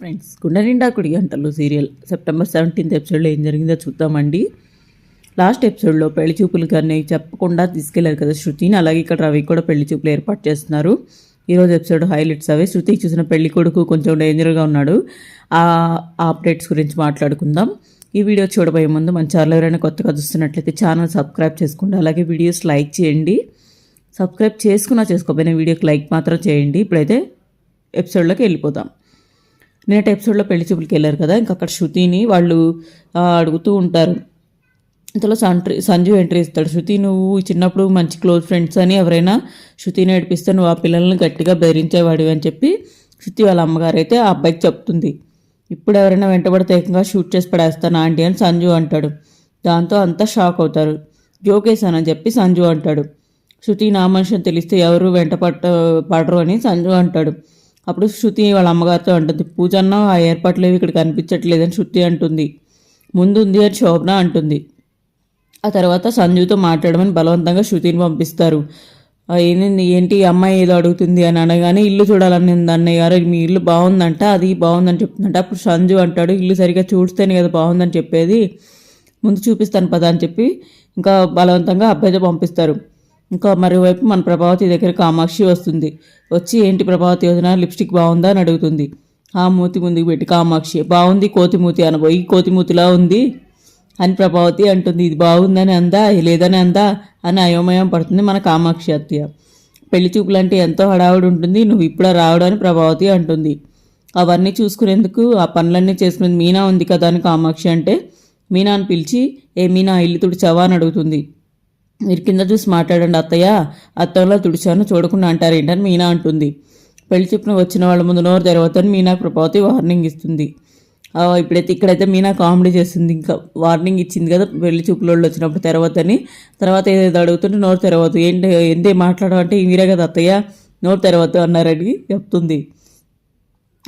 Friends గుండె నిండా కుడి గంటలు సీరియల్. సెప్టెంబర్ సెవెంటీన్త్ ఎపిసోడ్లో ఏం జరిగిందో చూద్దామండి. లాస్ట్ ఎపిసోడ్లో పెళ్ళి చూపులు కానీ చెప్పకుండా తీసుకెళ్ళారు కదా శృతిని. అలాగే ఇక్కడ రవి కూడా పెళ్ళి చూపులు ఏర్పాటు చేస్తున్నారు. ఈరోజు ఎపిసోడ్ హైలైట్స్ అవే. శృతి చూసిన పెళ్ళి కొడుకు కొంచెం డేంజర్గా ఉన్నాడు. ఆ అప్డేట్స్ గురించి మాట్లాడుకుందాం. ఈ వీడియో చూడబోయే ముందు మన ఛానల్ ఎవరైనా కొత్తగా చూస్తున్నట్లయితే ఛానల్ సబ్స్క్రైబ్ చేసుకోండి. అలాగే వీడియోస్ లైక్ చేయండి. సబ్స్క్రైబ్ చేసుకున్నా చేసుకోకపోయినా వీడియోకి లైక్ మాత్రం చేయండి. ఇప్పుడైతే ఎపిసోడ్లోకి వెళ్ళిపోతాం నేటి ఎపిసోడ్లో పెళ్ళి చూపులకి వెళ్ళారు కదా ఇంకా అక్కడ శృతిని వాళ్ళు అడుగుతూ ఉంటారు. ఇంతలో సంట్రీ సంజు ఎంట్రీ ఇస్తాడు. శృతి నువ్వు చిన్నప్పుడు మంచి క్లోజ్ ఫ్రెండ్స్ అని ఎవరైనా శృతిని ఏడిపిస్తే నువ్వు ఆ పిల్లల్ని గట్టిగా బెదిరించేవాడివి అని చెప్పి శృతి వాళ్ళ అమ్మగారు అయితే ఆ అబ్బాయికి చెప్తుంది. ఇప్పుడు ఎవరైనా వెంటబడితే ఏకంగా షూట్ చేసి పడేస్తాను ఆంటీ అని సంజు అంటాడు. దాంతో అంతా షాక్ అవుతారు. జోకేశానని చెప్పి సంజు అంటాడు. శృతి నా మనిషి తెలిస్తే ఎవరు వెంట పట్ట పడరు అని సంజు అంటాడు. అప్పుడు శృతి వాళ్ళ అమ్మగారితో అంటుంది పూజన్న ఆ ఏర్పాట్లు ఏవి ఇక్కడ కనిపించట్లేదని శృతి అంటుంది. ముందుంది అని శోభన అంటుంది. ఆ తర్వాత సంజుతో మాట్లాడమని బలవంతంగా శృతిని పంపిస్తారు. ఏంది ఏంటి అమ్మాయి ఏదో అడుగుతుంది అని అనగానే ఇల్లు చూడాలని అన్నయ్య గారు మీ ఇల్లు బాగుందంట అది బాగుందని చెప్తుందంట. అప్పుడు సంజు అంటాడు ఇల్లు సరిగ్గా చూస్తేనే కదా బాగుందని చెప్పేది. ముందు చూపిస్తాను పదా అని చెప్పి ఇంకా బలవంతంగా అబ్బాయితో పంపిస్తారు. ఇంకా మరోవైపు మన ప్రభావతి దగ్గర కామాక్షి వస్తుంది. వచ్చి ఏంటి ప్రభావతి వదిన లిప్స్టిక్ బాగుందా? అని అడుగుతుంది. ఆ మూతి ముందుకు పెట్టి కామాక్షి బాగుంది కోతిమూతి అనబోయి కోతిమూతిలా ఉంది అని ప్రభావతి అంటుంది. ఇది బాగుందని అందా లేదని అందా? అని అయోమయం పడుతుంది మన కామాక్షి అత్తయ్య. పెళ్ళి చూపులంటే ఎంతో హడావుడి ఉంటుంది నువ్వు ఇప్పుడే రావడం? అని ప్రభావతి అంటుంది. అవన్నీ చూసుకునేందుకు ఆ పనులన్నీ చేసుకునేది మీనా ఉంది కదా? అని కామాక్షి అంటే మీనాను పిలిచి ఏ మీనా ఇల్లు తుడిచావా అని అడుగుతుంది. మీరు కింద చూసి మాట్లాడండి అత్తయ్య. అత్తంలో తుడిచాను చూడకుండా అంటారేంటని మీనా అంటుంది. పెళ్ళి చూపున వచ్చిన వాళ్ళ ముందు నోరు తెరవతని మీనా ప్రభావతి వార్నింగ్ ఇస్తుంది. ఇప్పుడైతే ఇక్కడైతే మీనా కామెడీ చేస్తుంది. ఇంకా వార్నింగ్ ఇచ్చింది కదా పెళ్ళి చూపులోళ్ళు వచ్చినప్పుడు తెరవద్దని. తర్వాత ఏదో అడుగుతుంటే నోరు తెరవద్దు ఏంటి ఎందే మాట్లాడమంటే మీరే కదా అత్తయ్య. నోరు తెరవద్దు అన్నారని చెప్తుంది.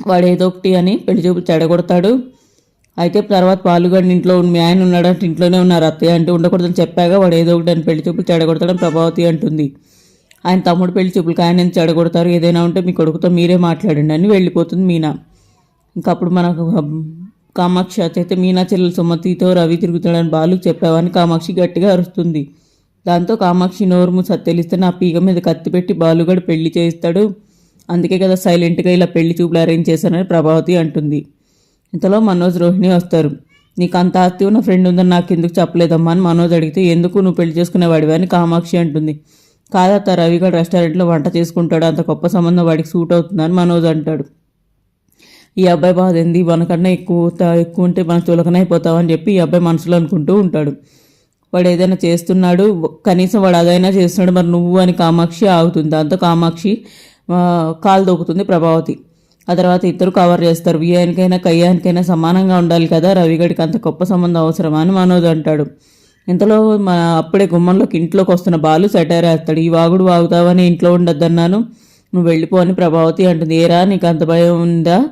వాడు ఏదో ఒకటి అని పెళ్ళి చూపులు చెడగొడతాడు. అయితే తర్వాత పాలుగడిని ఇంట్లో ఉన్న- మీ ఆయన ఉన్నాడంటే ఇంట్లోనే ఉన్నారు అత్తయ్య అంటే ఉండకూడదని చెప్పాగా వాడు ఏదో ఒకటి అని పెళ్ళి చూపులు చెడగొడతాడని ప్రభావతి అంటుంది. ఆయన తమ్ముడు పెళ్ళి చూపులకు ఆయన ఎందుకు చెడగొడతారు? ఏదైనా ఉంటే మీ కొడుకుతో మీరే మాట్లాడండి అని వెళ్ళిపోతుంది మీనా. ఇంకప్పుడు మనకు కామాక్షి అయితే మీనా చెల్లెల సుమతితో రవి తిరుగుతాడని బాలు చెప్పావని కామాక్షి గట్టిగా అరుస్తుంది. దాంతో కామాక్షి నోరుము సత్తెలిస్తే నా పీక మీద కత్తి పెట్టి బాలుగడు పెళ్ళి చేయిస్తాడు. అందుకే కదా సైలెంట్గా ఇలా పెళ్ళి చూపులు అరేంజ్ చేశానని ప్రభావతి అంటుంది. ఇంతలో మనోజ్ రోహిణి వస్తారు. నీకు అంత ఆస్తి ఉన్న ఫ్రెండ్ ఉందని నాకు ఎందుకు చెప్పలేదమ్మా అని మనోజ్ అడిగితే ఎందుకు నువ్వు పెళ్ళి చేసుకునేవాడివి అని కామాక్షి అంటుంది. కాదత్త రవిగడ్ రెస్టారెంట్లో వంట చేసుకుంటాడు. అంత గొప్ప సంబంధం వాడికి సూట్ అవుతుందని మనోజ్ అంటాడు. ఈ అబ్బాయి బాధ ఏంది? మనకన్నా ఎక్కువ ఎక్కువ ఉంటే మనం చులకనైపోతాం అని చెప్పి ఈ అబ్బాయి మనసులో అనుకుంటూ ఉంటాడు. వాడు ఏదైనా చేస్తున్నాడు కనీసం వాడు అదైనా చేస్తున్నాడు మరి నువ్వు? అని కామాక్షి ఆగుతుంది. దాంతో కామాక్షి కాలు దొక్కుతుంది ప్రభావతి. ఆ తర్వాత ఇద్దరు కవర్ చేస్తారు. వియానికైనా కయ్యానికైనా సమానంగా ఉండాలి కదా? రవిగడికి అంత గొప్ప సంబంధం అవసరమా అని మనోజ్ అంటాడు. ఇంతలో మా అప్పుడే గుమ్మంలోకి ఇంట్లోకి వస్తున్న బాలు సెటైర్ వేస్తాడు. ఈ వాగుడు వాగుతావని ఇంట్లో ఉండొద్దన్నాను. నువ్వు వెళ్ళిపో అని ప్రభావతి అంటుంది. ఏరా నీకు అంత భయం ఉందా?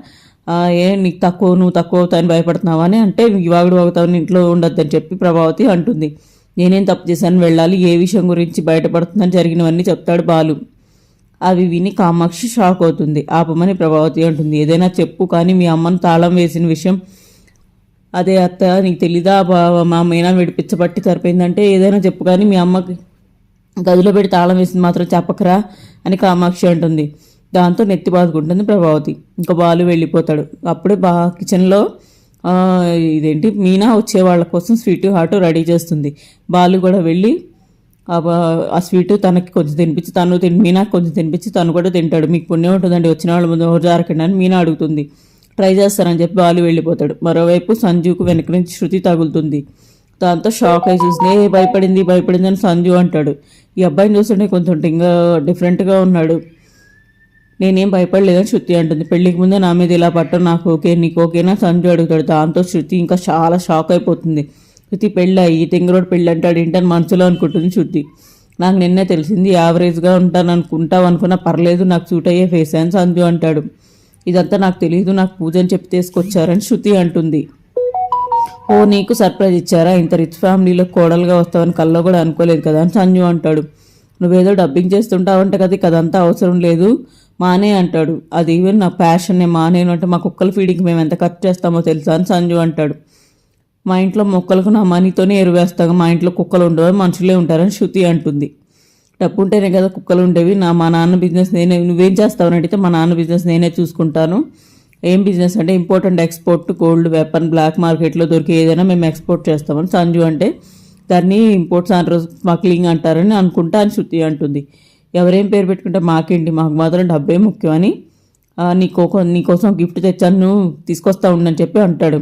ఏ నీకు తక్కువ నువ్వు తక్కువ అవుతావని భయపడుతున్నావా? అని అంటే ఈ వాగుడు వాగుతావని ఇంట్లో ఉండొద్దని చెప్పి ప్రభావతి అంటుంది. నేనేం తప్పు చేశాను? వెళ్ళాలి. ఏ విషయం గురించి బయటపడుతుందని జరిగినవన్నీ చెప్తాడు బాలు. అవి విని కామాక్షి షాక్ అవుతుంది. ఆపమని ప్రభావతి అంటుంది. ఏదైనా చెప్పు కానీ మీ అమ్మను తాళం వేసిన విషయం అదే అత్త నీకు తెలీదా? బా- మా మీనా విడిపించబట్టి సరిపోయిందంటే ఏదైనా చెప్పు కానీ మీ అమ్మకి గదిలో పెట్టి తాళం వేసింది మాత్రం చెప్పకరా అని కామాక్షి అంటుంది. దాంతో నెత్తి బాదుకుంటుంది ప్రభావతి. ఇంకా బాలు వెళ్ళిపోతాడు. అప్పుడే బా కిచెన్లో ఇదేంటి? మీనా వచ్చే వాళ్ళ కోసం స్వీట్ హాట్ రెడీ చేస్తుంది. బాలు కూడా వెళ్ళి ఆ స్వీటు స్వీట్ తనకి కొంచెం తినిపించి తను తిని మీనా కొంచెం తినిపించి తను కూడా తింటాడు. మీకు పుణ్యం ఉంటుందండి వచ్చిన వాళ్ళ ముందు జారకండి అని మీనా అడుగుతుంది. ట్రై చేస్తానని చెప్పి బాలు వెళ్ళిపోతాడు. మరోవైపు సంజుకు వెనక నుంచి శృతి తగులుతుంది. దాంతో షాక్ అయి చూసి ఏ భయపడింది భయపడింది అని సంజు అంటాడు. ఈ అబ్బాయిని చూస్తుంటే కొంచెం టింగా డిఫరెంట్గా ఉన్నాడు. నేనేం భయపడలేదని శృతి అంటుంది. పెళ్ళికి ముందే నా మీద ఇలా పట్టడం నాకు ఓకే నీకు ఓకేనా? సంజు అడుగుతాడు. దాంతో శృతి ఇంకా చాలా షాక్ అయిపోతుంది. శృతి పెళ్ళి అయ్యి పెళ్ళి అంటాడు ఏంటని మనసులో అనుకుంటుంది శృతి నాకు నిన్నే తెలిసింది యావరేజ్గా ఉంటాను అనుకుంటావు అనుకున్నా పర్లేదు నాకు సూట్ అయ్యే ఫేస్ అని సంజు అంటాడు. ఇదంతా నాకు తెలియదు నాకు పూజ అని చెప్పి తీసుకొచ్చారని శృతి అంటుంది. ఓ నీకు సర్ప్రైజ్ ఇచ్చారా? ఇంత రిచ్ ఫ్యామిలీలో కోడలుగా వస్తావని కల్లో కూడా అనుకోలేదు కదా అని సంజు అంటాడు. నువ్వేదో డబ్బింగ్ చేస్తుంటావంట కదా కదంతా అవసరం లేదు మానే అంటాడు. అది ఈవెన్ నా ప్యాషన్నే మానేను అంటే మా కుక్కల ఫీడింగ్కి మేము ఎంత ఖర్చు చేస్తామో తెలుసా అని సంజు అంటాడు. మా ఇంట్లో మొక్కలకు నా మనీతోనే ఎరువేస్తాగా మా ఇంట్లో కుక్కలు ఉండవు మనుషులే ఉంటారని శృతి అంటుంది. డబ్బు ఉంటేనే కదా కుక్కలు ఉండేవి. నా మా నాన్న బిజినెస్ నేనే నువ్వేం చేస్తావని అడిగితే మా నాన్న బిజినెస్ నేనే చూసుకుంటాను. ఏం బిజినెస్ అంటే important export gold weapon black మార్కెట్లో దొరికే ఏదైనా మేము ఎక్స్పోర్ట్ చేస్తామని సంజు అంటే దాన్ని ఇంపోర్ట్స్ అంటారు స్మగ్లింగ్ అంటారని అనుకుంటా అని శృతి అంటుంది. ఎవరేం పేరు పెట్టుకుంటే మాకేంటి? మాకు మాత్రం డబ్బే ముఖ్యమని "ఆ, నీకో నీకోసం గిఫ్ట్ తెచ్చాను తీసుకొస్తా ఉండని చెప్పి అంటాడు.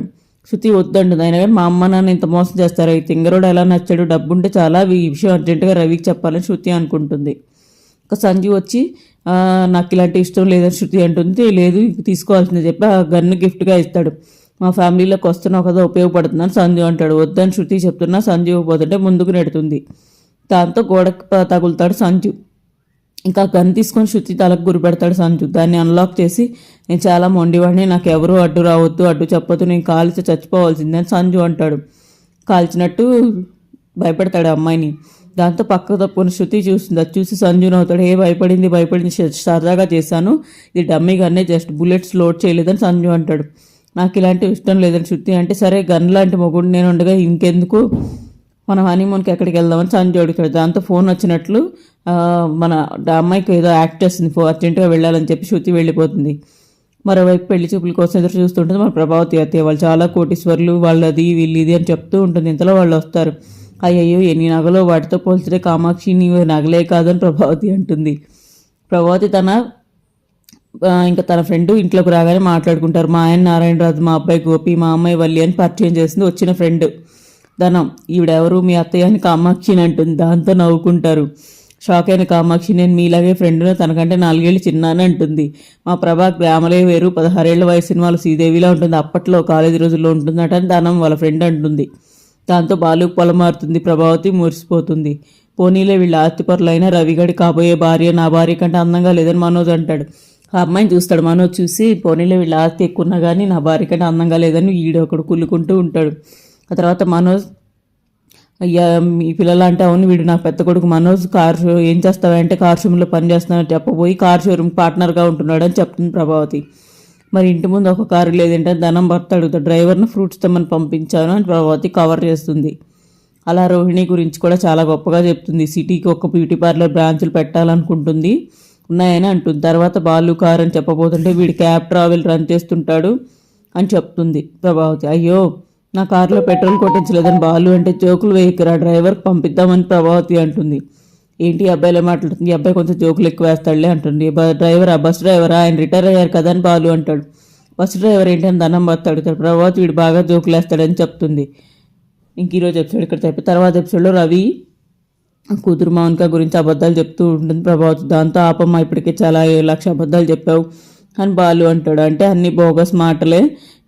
శృతి వద్దంటుంది ఆయన మా అమ్మ నాన్న ఇంత మోసం చేస్తారు. ఈ తింగరోడు ఎలా నచ్చాడు? డబ్బు ఉంటే చాలా ఈ విషయం అర్జెంటుగా రవికి చెప్పాలని శృతి అనుకుంటుంది. ఒక సంజీవ్ వచ్చి నాకు ఇలాంటి ఇష్టం లేదని శృతి అంటుంది. లేదు ఇది తీసుకోవాల్సిందే చెప్పి ఆ గన్ను గిఫ్ట్గా ఇస్తాడు. మా ఫ్యామిలీలోకి వస్తున్నావు కదా ఉపయోగపడుతుందని సంజీవ్ అంటాడు. వద్దని శృతి చెప్తున్నా సంజీవ్ పోతుంటే ముందుకు నెడుతుంది. దాంతో గోడకు తగులుతాడు సంజు. ఇంకా గన్ తీసుకొని శృతి తలకు గురి పెడతాడు సంజు. దాన్ని అన్లాక్ చేసి నేను చాలా మొండివాడిని నాకు ఎవరు అడ్డు రావద్దు అడ్డు చెప్పొద్దు నేను కాల్చి చచ్చిపోవాల్సిందని సంజు అంటాడు. కాల్చినట్టు భయపెడతాడు అమ్మాయిని. దాంతో పక్క తప్పుకుని శృతి చూస్తుంది. అది చూసి సంజు నవ్వుతాడు. ఏ భయపడింది భయపడింది సరదాగా చేశాను. ఇది డమ్మీ గన్నే జస్ట్ బుల్లెట్స్ లోడ్ చేయలేదని సంజు అంటాడు. నాకు ఇలాంటివి ఇష్టం లేదని శృతి అంటే సరే గన్ లాంటి మొగుడు నేను ఉండగా ఇంకెందుకు? మనం హనీమూన్కి ఎక్కడికి వెళ్దామని సంజు అడుగుతాడు దాంతో ఫోన్ వచ్చినట్లు మన అమ్మాయికి ఏదో యాక్ట్ చేస్తుంది. ఫో అర్జెంటుగా వెళ్ళాలని చెప్పి శృతి వెళ్ళిపోతుంది. మరోవైపు పెళ్ళి చూపుల కోసం ఎదురు చూస్తుంటుంది మన ప్రభావతి అత్తయ్య. వాళ్ళు చాలా కోటీశ్వర్లు వాళ్ళది వీళ్ళు ఇది అని చెప్తూ ఉంటుంది. ఇంతలో వాళ్ళు వస్తారు. అయ్యయ్యో ఎన్ని నగలో వాటితో పోల్చితే కామాక్షి నీవు నగలే కాదని ప్రభావతి అంటుంది. ప్రభావతి తన ఇంకా తన ఫ్రెండ్ ఇంట్లోకి రాగానే మాట్లాడుకుంటారు. మా ఆయన నారాయణరాజు మా అబ్బాయి గోపి మా అమ్మాయి వల్లి అని పరిచయం చేసింది వచ్చిన ఫ్రెండ్ ధనం ఈవిడెవరు? మీ అత్తయ్య అని కామాక్షి అని అంటుంది. దాంతో నవ్వుకుంటారు. షాక్ అయిన కామాక్షి నేను మీలాగే ఫ్రెండ్ను తనకంటే నాలుగేళ్ళు చిన్నాను అంటుంది. మా ప్రభా గ్రామలే వేరు. పదహారేళ్ళ వయసు వాళ్ళు శ్రీదేవిలా ఉంటుంది. అప్పట్లో కాలేజీ రోజుల్లో ఉంటుందట అని ధనం వాళ్ళ ఫ్రెండ్ అంటుంది. దాంతో బాలు పొలమారుతుంది. ప్రభావతి మురిసిపోతుంది. పోనీలే వీళ్ళ ఆస్తిపరులైన రవిగడి కాబోయే భార్య నా భార్య కంటే అందంగా లేదని మనోజ్ అంటాడు. ఆ అమ్మాయిని చూస్తాడు. మనోజ్ చూసి పోనీలే వీళ్ళ ఆస్తి ఎక్కువన్నా కానీ నా భార్య కంటే అందంగా లేదని వీడు ఒకడు కుల్లుకుంటూ ఉంటాడు. ఆ తర్వాత మనోజ్ అయ్యా మీ పిల్లలు అంటే అవును వీడు నా పెద్ద కొడుకు మనోజ్ కార్ షో ఏం చేస్తావంటే కార్ షోరూంలో పని చేస్తున్నా చెప్పబోయి కార్ షోరూమ్ పార్ట్నర్గా ఉంటున్నాడు అని చెప్తుంది ప్రభావతి. మరి ఇంటి ముందు ఒక కారు లేదంటే ధనం భర్త అడుగుతాడు డ్రైవర్ను ఫ్రూట్స్ తెమ్మని పంపించాను అని ప్రభావతి కవర్ చేస్తుంది. అలా రోహిణి గురించి కూడా చాలా గొప్పగా చెప్తుంది. సిటీకి ఒక బ్యూటీ పార్లర్ బ్రాంచులు పెట్టాలనుకుంటుంది ఉన్నాయని అంటుంది. తర్వాత బాలు కార్ అని చెప్పబోతుంటే వీడు క్యాబ్ ట్రావెల్ రన్ చేస్తుంటాడు అని చెప్తుంది ప్రభావతి. అయ్యో నా కారులో పెట్రోల్ కొట్టించలేదని బాలు అంటే జోకులు వేయకురా డ్రైవర్కి పంపిద్దామని ప్రభావతి అంటుంది. ఏంటి అబ్బాయిలో మాట్లాడుతుంది? ఈ అబ్బాయి కొంచెం జోకులు ఎక్కువ వేస్తాడులే అంటుంది. డ్రైవరా? బస్ డ్రైవరా? ఆయన రిటైర్ అయ్యారు కదా అని బాలు అంటాడు. బస్ డ్రైవర్ ఏంటి అని దండం భర్త ప్రభావతి వీడు బాగా జోకులు వేస్తాడని చెప్తుంది. ఇంక ఈరోజు ఎపిసోడ్ ఇక్కడ చెప్పి తర్వాత ఎపిసోడ్లో రవి కూతురు మౌనిక గురించి అబద్ధాలు చెప్తూ ఉంటుంది ప్రభావతి. దాంతో ఆపమ్మ ఇప్పటికే చాలా లక్ష అబద్ధాలు చెప్పావు అని బాలు అంటాడు. అంటే అన్ని బోగస్ మాటలే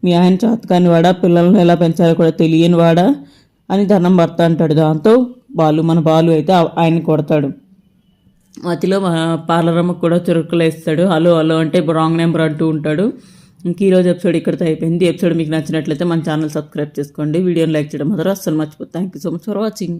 మీ ఆయన చేతకాని వాడా? పిల్లలను ఎలా పెంచాలో కూడా తెలియని వాడా? అని ధనం భర్త అంటాడు. దాంతో బాలు మన బాలు అయితే ఆయన ఆయన్ని కొడతాడు. అతిలో పార్లరమ్మకు కూడా చురుకులు వేస్తాడు. హలో హలో అంటే రాంగ్ నెంబర్ అంటూ ఉంటాడు. ఇంక ఈరోజు ఎపిసోడ్ ఇక్కడితో అయిపోయింది. ఎపిసోడ్ మీకు నచ్చినట్లయితే మన ఛానల్ సబ్స్క్రైబ్ చేసుకోండి. వీడియోని లైక్ చేయడం మాత్రం అస్సలు మర్చిపోతుంది thank you so much for watching